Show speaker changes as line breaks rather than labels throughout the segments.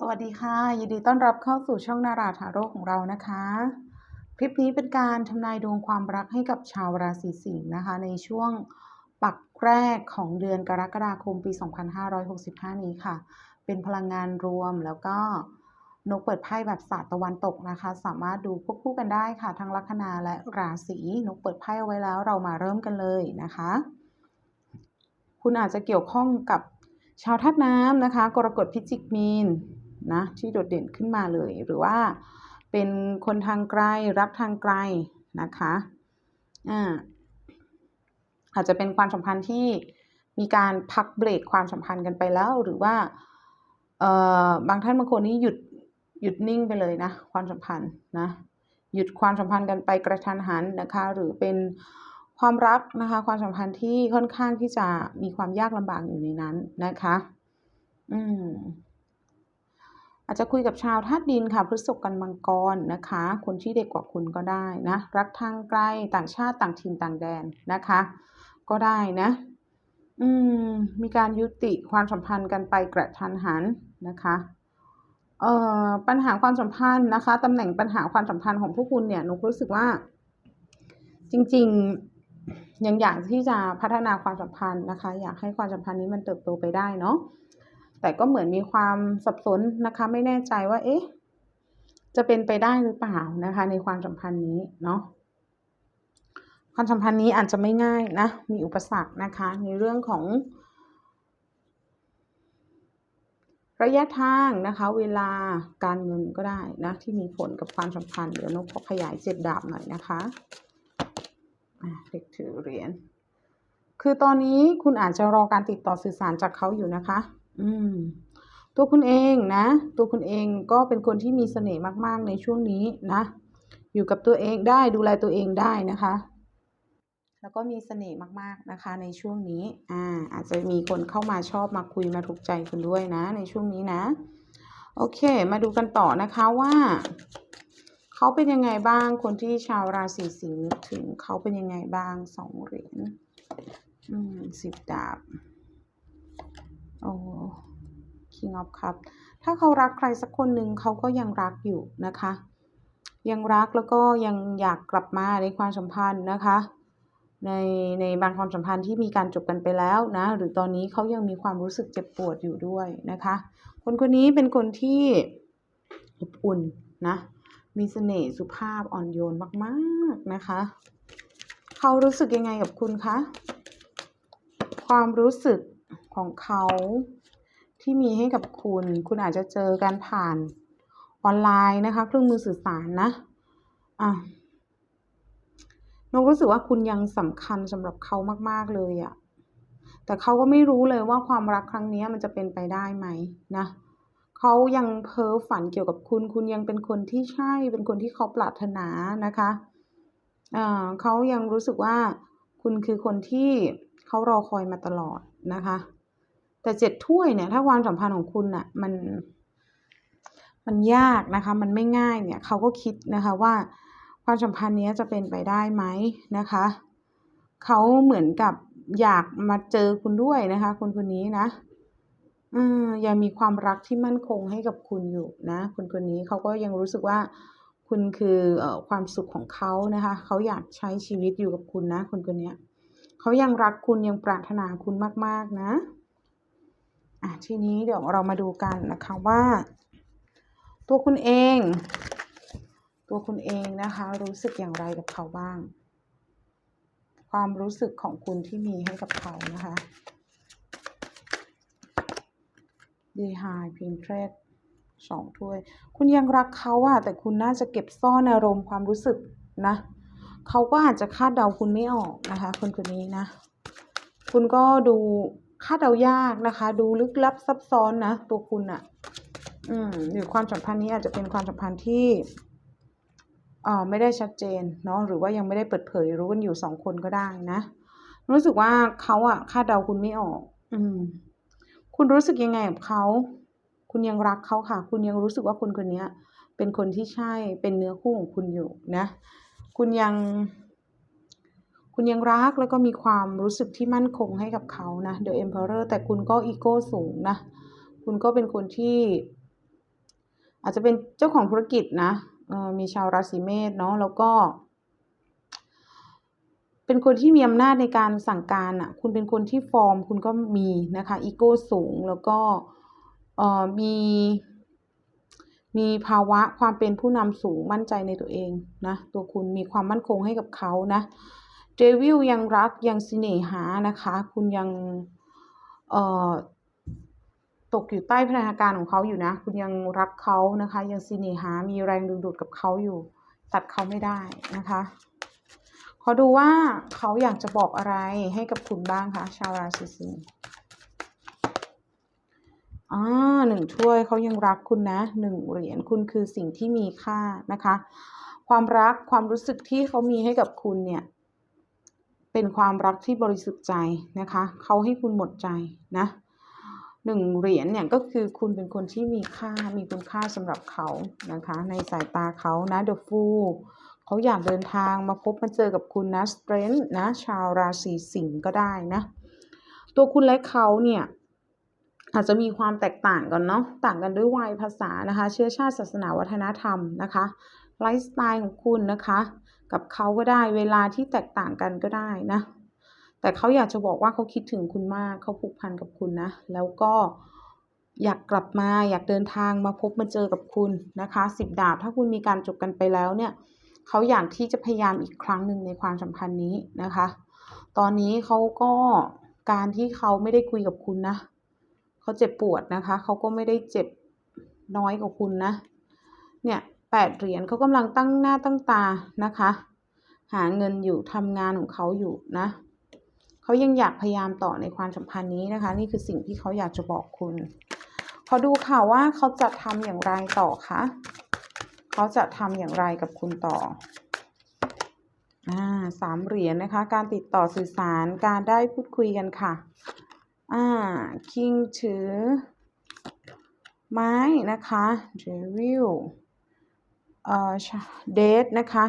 สวัสดีค่ะ ยินดีต้อนรับเข้าสู่ช่องนาราทาโร่ของเรานะคะ คลิปนี้เป็นการทำนายดวงความรักให้กับชาวราศีสิงห์นะคะ ในช่วงปักแรกของเดือนกรกฎาคมปี 2565 นี้ค่ะ เป็นพลังงานรวมแล้วก็นกเปิดไพ่แบบศาสตร์ตะวันตกนะคะ สามารถดูควบคู่กันได้ค่ะ ทั้งลัคนาและราศีนกเปิดไพ่เอาไว้แล้วเรามาเริ่มกันเลยนะคะ คุณอาจจะเกี่ยวข้องกับชาวธาตุน้ำนะคะ กรกฎพิจิกมีน นะที่โดดเด่นขึ้นมาเลย หรือว่าเป็นคนทางไกลรักทางไกลนะคะอ่าอาจจะเป็นความสัมพันธ์ที่มีการพักเบรกความสัมพันธ์กันไปแล้ว หรือว่าเอ่อบางท่านบางคนนี่หยุดหยุดนิ่งไปเลยนะความสัมพันธ์นะหยุดความสัมพันธ์กันไปกระทันหันนะคะ หรือเป็นความรักนะคะ ความสัมพันธ์ที่ค่อนข้างที่จะมีความยากลำบากอยู่ในนั้นนะคะ อืม อาจจะคุยกับชาวธาตุดินค่ะพฤษภกันมังกรนะคะ คนที่เด็กกว่าคุณก็ได้นะ รักทางไกลต่างชาติต่างถิ่นต่างแดนนะคะ ก็ได้นะ อืม มีการยุติความสัมพันธ์กันไปกระทันหันนะคะเอ่อปัญหาความสัมพันธ์นะคะตำแหน่งปัญหาความสัมพันธ์ของพวกคุณเนี่ยหนูรู้สึกว่า จริง ๆ ยังอยากที่จะพัฒนาความสัมพันธ์นะคะ อยากให้ความสัมพันธ์นี้มันเติบโตไปได้เนาะ แต่ก็เหมือนมีความสับสนนะคะ ไม่แน่ใจว่า เอ๊ะ จะเป็นไปได้หรือเปล่านะคะ ในความสัมพันธ์นี้เนาะความสัมพันธ์นี้อาจจะไม่ง่ายนะ มีอุปสรรคนะคะ ในเรื่องของ ระยะทางนะคะ เวลาการเงินก็ได้นะ ที่มีผลกับความสัมพันธ์เดี๋ยวนกขอขยายเจ็ดดาบหน่อยนะคะอะเด็กถือเหรียญคือตอนนี้คุณอาจจะรอการติดต่อสื่อสารจากเขาอยู่นะคะ อืม ตัวคุณเองนะ ตัวคุณเองก็เป็นคนที่มีเสน่ห์มาก ๆ ในช่วงนี้นะ อยู่กับตัวเองได้ดูแลตัวเองได้นะคะ แล้วก็มีเสน่ห์มากๆนะคะ ในช่วงนี้ อ่า อาจจะมีคนเข้ามาชอบมาคุยมาถูกใจคุณด้วยนะ ในช่วงนี้นะ โอเค มาดูกันต่อนะคะว่าเขาเป็นยังไงบ้าง คนที่ชาวราศีสิงห์นึกถึงเขาเป็นยังไงบ้างสองเหรียญสิบดาบ โอ้ King of Cup ถ้าเขารักใครสักคนหนึ่งเขาก็ยังรักอยู่นะคะ ยังรักแล้วก็ยังอยากกลับมาในความสัมพันธ์นะคะ ในในบางความสัมพันธ์ที่มีการจบกันไปแล้วนะ หรือตอนนี้เขายังมีความรู้สึกเจ็บปวดอยู่ด้วยนะคะ คนคนนี้เป็นคนที่อบอุ่นนะ มีเสน่ห์สุภาพอ่อนโยนมากๆนะคะ เขารู้สึกยังไงกับคุณคะ ความรู้สึก ของเขาที่มีให้กับคุณ คุณอาจจะเจอกันผ่านออนไลน์นะคะ เครื่องมือสื่อสารนะอะนกรู้สึกว่าคุณยังสำคัญสำหรับเขามาก ๆ เลยอะแต่เขาก็ไม่รู้เลยว่าความรักครั้งนี้มันจะเป็นไปได้ไหมนะเขายังเพ้อฝันเกี่ยวกับคุณ คุณยังเป็นคนที่ใช่ เป็นคนที่เขาปรารถนานะคะอ่าเขายังรู้สึกว่าคุณคือคนที่ เขารอคอยมาตลอดนะคะ แต่เจ็ดถ้วยเนี่ย ถ้าความสัมพันธ์ของคุณน่ะมัน มันยากนะคะ มันไม่ง่ายเนี่ยเขาก็คิดนะคะว่าความสัมพันธ์นี้จะเป็นไปได้ไหมนะคะเขาเหมือนกับอยากมาเจอคุณด้วยนะคะ คนคนนี้นะอืมยังมีความรักที่มั่นคงให้กับคุณอยู่นะคนคนนี้เขาก็ยังรู้สึกว่าคุณคืออความสุขของเขานะคะ เขาอยากใช้ชีวิตอยู่กับคุณนะ คนคนนี้ เขายังรักคุณยังปรารถนาคุณมาก ๆ นะอะทีนี้เดี๋ยวเรามาดูกันนะคะว่า ตัวคุณเอง ตัวคุณเองนะคะ รู้สึกอย่างไรกับเขาบ้าง ความรู้สึกของคุณที่มีให้กับเขานะคะ ดีไฮพินเทรสสองถ้วย คุณยังรักเขาอะแต่คุณน่าจะเก็บซ่อนอารมณ์ความรู้สึกนะ เขาก็อาจจะคาดเดาคุณไม่ออกนะคะ คนคนนี้นะ คุณก็ดูคาดเดายากนะคะ ดูลึกลับซับซ้อนนะ ตัวคุณอะอืมหรือความสัมพันธ์นี้อาจจะเป็นความสัมพันธ์ที่เอ่อไม่ได้ชัดเจนเนาะหรือว่ายังไม่ได้เปิดเผยรู้กันอยู่สองคนก็ได้นะ รู้สึกว่าเขาอะคาดเดาคุณไม่ออก อืม คุณรู้สึกยังไงกับเขาคุณยังรักเขาค่ะ คุณยังรู้สึกว่าคนคนนี้เป็นคนที่ใช่เป็นเนื้อคู่ของคุณอยู่นะ คุณยัง คุณยังรักแล้วก็มีความรู้สึกที่มั่นคงให้กับเขานะ The Emperor แต่คุณก็อีโก้สูงนะ คุณก็เป็นคนที่ อาจจะเป็นเจ้าของธุรกิจนะมีชาวราศีเมษเนาะแล้วก็ เป็นคนที่มีอำนาจในการสั่งการอะ คุณเป็นคนที่ฟอร์ม คุณก็มีนะคะอีโก้สูงแล้วก็มี มีภาวะความเป็นผู้นำสูงมั่นใจในตัวเองนะ ตัวคุณมีความมั่นคงให้กับเขานะเดวิลยังรักยังเสน่หานะคะ คุณยังเอ่อตกอยู่ใต้พัฒนาการของเขาอยู่นะ คุณยังรักเขานะคะ ยังเสน่หา มีแรงดึงดูดกับเขาอยู่ ตัดเขาไม่ได้นะคะ ขอดูว่าเขาอยากจะบอกอะไรให้กับคุณบ้างคะชาวราศีสิงห์ อ่าหนึ่งถ้วยเขายังรักคุณนะหนึ่งเหรียญคุณคือสิ่งที่มีค่านะคะ ความรักความรู้สึกที่เขามีให้กับคุณเนี่ย เป็นความรักที่บริสุทธิ์ใจนะคะเขาให้คุณหมดใจนะหนึ่งเหรียญเนี่ยก็คือคุณเป็นคนที่มีค่ามีคุณค่าสำหรับเขานะคะ ในสายตาเขานะ The Fool เขาอยากเดินทางมาพบมาเจอกับคุณนะ Strength นะ ชาวราศีสิงห์ก็ได้นะ ตัวคุณและเขาเนี่ย อาจจะมีความแตกต่างกันเนาะต่างกันด้วยวัยภาษานะคะ เชื้อชาติศาสนาวัฒนธรรมนะคะไลฟ์สไตล์ของคุณนะคะ กับเขาก็ได้เวลาที่แตกต่างกันก็ได้นะ แต่เขาอยากจะบอกว่าเขาคิดถึงคุณมากเขาผูกพันกับคุณนะ แล้วก็อยากกลับมาอยากเดินทางมาพบมาเจอกับคุณนะคะสิบดาบถ้าคุณมีการจบกันไปแล้วเนี่ยเขาอยากที่จะพยายามอีกครั้งหนึ่งในความสัมพันธ์นี้นะคะ ตอนนี้เขาก็การที่เขาไม่ได้คุยกับคุณนะ เขาเจ็บปวดนะคะ เขาก็ไม่ได้เจ็บน้อยกว่าคุณนะ เนี่ยแปดเหรียญเขากำลังตั้งหน้าตั้งตานะคะ หาเงินอยู่ทำงานของเขาอยู่นะเขายังอยากพยายามต่อในความสัมพันธ์นี้นะคะ นี่คือสิ่งที่เขาอยากจะบอกคุณ ขอดูค่ะว่าเขาจะทำอย่างไรต่อคะเขาจะทำอย่างไรกับคุณต่อสามเหรียญนะคะ การติดต่อสื่อสารการได้พูดคุยกันค่ะ อ่าคิงถือ ไม้นะคะเดวิลเอ่อเดทนะคะ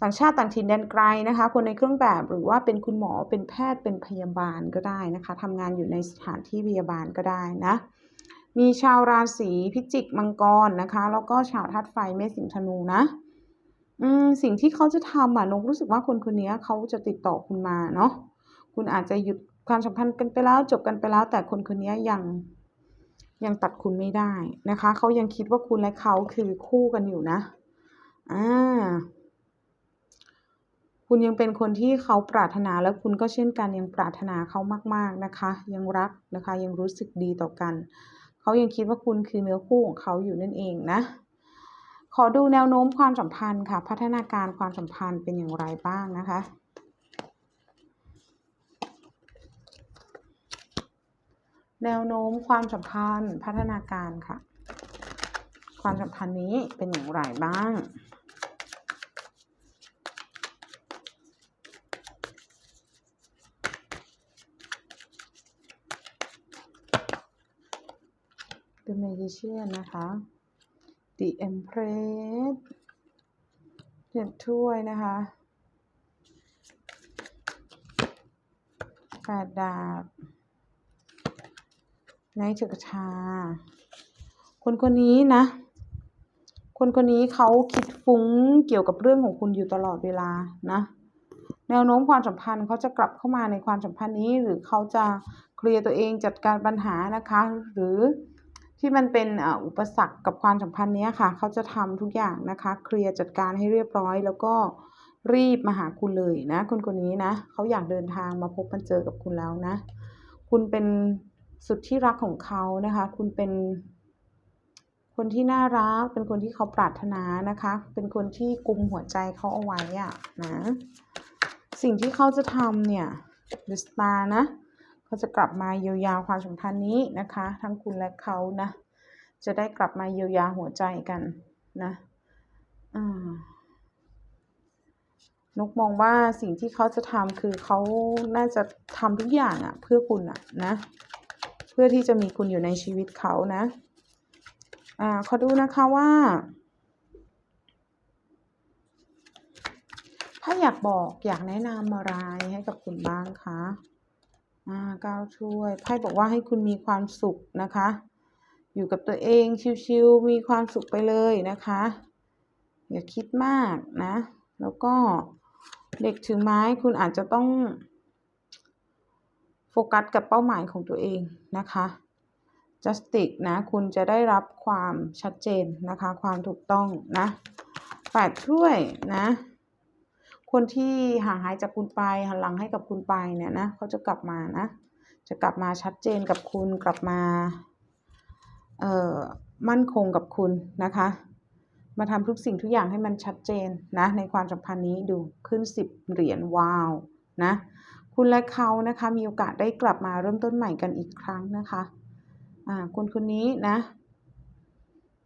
ต่างชาติต่างถิ่นแดนไกลนะคะ คนในเครื่องแบบหรือว่าเป็นคุณหมอเป็นแพทย์เป็นพยาบาลก็ได้นะคะทำงานอยู่ในสถานที่พยาบาลก็ได้นะ มีชาวราศีพิจิกมังกรนะคะ แล้วก็ชาวธาตุไฟเมษสิงธนูนะอืมสิ่งที่เขาจะทำอะนกรู้สึกว่าคนคนนี้เขาจะติดต่อคุณมาเนาะคุณอาจจะหยุด ความสัมพันธ์กันไปแล้วจบกันไปแล้ว แต่คนคนนี้ยังยังตัดคุณไม่ได้นะคะ เขายังคิดว่าคุณและเขาคือคู่กันอยู่นะอ่าคุณยังเป็นคนที่เขาปรารถนาแล้วคุณก็เช่นกันยังปรารถนาเขามาก ๆนะคะ ยังรักนะคะยังรู้สึกดีต่อกัน เขายังคิดว่าคุณคือเนื้อคู่ของเขาอยู่นั่นเองนะ ขอดูแนวโน้มความสัมพันธ์ค่ะ พัฒนาการความสัมพันธ์เป็นอย่างไรบ้างนะคะ แนวโน้มความสัมพันธ์พัฒนาการค่ะ ความสัมพันธ์นี้เป็นอย่างไรบ้าง The Magician นะคะ The Empress เหรียญถ้วยนะคะแปดดาบ นท์จักรชา คนคนนี้นะ คนคนนี้เขาคิดฟุ้งเกี่ยวกับเรื่องของคุณอยู่ตลอดเวลานะ แนวโน้มความสัมพันธ์เขาจะกลับเข้ามาในความสัมพันธ์นี้ หรือเขาจะเคลียร์ตัวเองจัดการปัญหานะคะ หรือที่มันเป็นอุปสรรคกับความสัมพันธ์นี้ค่ะ เขาจะทำทุกอย่างนะคะ เคลียร์จัดการให้เรียบร้อย แล้วก็รีบมาหาคุณเลยนะ คนคนนี้นะ เขาอยากเดินทางมาพบมาเจอกับคุณแล้วนะ คุณเป็น สุดที่รักของเขานะคะ คุณเป็นคนที่น่ารัก เป็นคนที่เขาปรารถนานะคะ เป็นคนที่กุมหัวใจเขาเอาไว้อะนะ สิ่งที่เขาจะทำเนี่ย The Star นะเขาจะกลับมาเยียวยาความสัมพันธ์นี้นะคะ ทั้งคุณและเขานะ จะได้กลับมาเยียวยาหัวใจกันนะอ่านกมองว่าสิ่งที่เขาจะทำคือเขาน่าจะทำทุกอย่างอะเพื่อคุณอะนะ เพื่อที่จะมีคุณอยู่ในชีวิตเขานะอ่าขอดูนะคะว่าถ้าอยากบอกอยากแนะนำอะไรให้กับคุณบ้างคะอ่าก้าวช่วยไพ่บอกว่าให้คุณมีความสุขนะคะ อยู่กับตัวเองชิวๆมีความสุขไปเลยนะคะ อย่าคิดมากนะ แล้วก็เด็กถือไม้คุณอาจจะต้อง โฟกัสกับเป้าหมายของตัวเองนะคะ justice นะ คุณจะได้รับความชัดเจนนะคะ ความถูกต้องนะแปดถ้วยนะ คนที่ห่างหายจากคุณไปหันหลังให้กับคุณไปเนี่ยนะเขาจะกลับมานะ จะกลับมาชัดเจนกับคุณกลับมา เอ่อ มั่นคงกับคุณนะคะ มาทำทุกสิ่งทุกอย่างให้มันชัดเจนนะ ในความสัมพันธ์นี้ดูขึ้นสิบเหรียญว้าวนะ คุณและเขานะคะมีโอกาสได้กลับมาเริ่มต้นใหม่กันอีกครั้งนะคะอ่าคนคนนี้นะ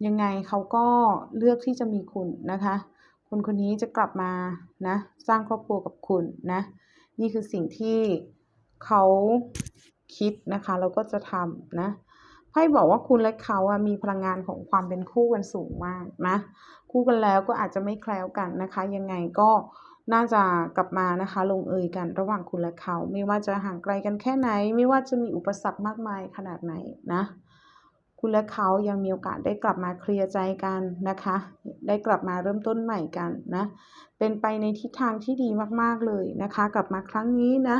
ยังไงเขาก็เลือกที่จะมีคุณนะคะ คนคนนี้จะกลับมานะสร้างครอบครัวกับคุณนะ นี่คือสิ่งที่เขาคิดนะคะแล้วก็จะทำนะไพ่บอกว่าคุณและเขาอะมีพลังงานของความเป็นคู่กันสูงมากนะ คู่กันแล้วก็อาจจะไม่แคล้วกันนะคะ ยังไงก็ น่าจะกลับมานะคะ ลงเอยกันระหว่างคุณและเขา ไม่ว่าจะห่างไกลกันแค่ไหน ไม่ว่าจะมีอุปสรรคมากมายขนาดไหนนะ คุณและเขายังมีโอกาสได้กลับมาเคลียร์ใจกันนะคะ ได้กลับมาเริ่มต้นใหม่กันนะ เป็นไปในทิศทางที่ดีมากๆเลยนะคะ กลับมาครั้งนี้นะ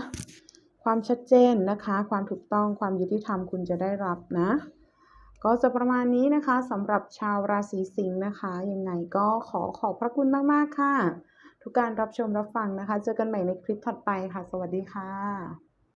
ความชัดเจนนะคะ ความถูกต้องความยุติธรรมคุณจะได้รับนะก็จะประมาณนี้นะคะสำหรับชาวราศีสิงห์นะคะ ยังไงก็ขอขอบพระคุณมาก ๆ ค่ะ ทุกการรับชมรับฟังนะคะ เจอกันใหม่ในคลิปถัดไปค่ะ สวัสดีค่ะ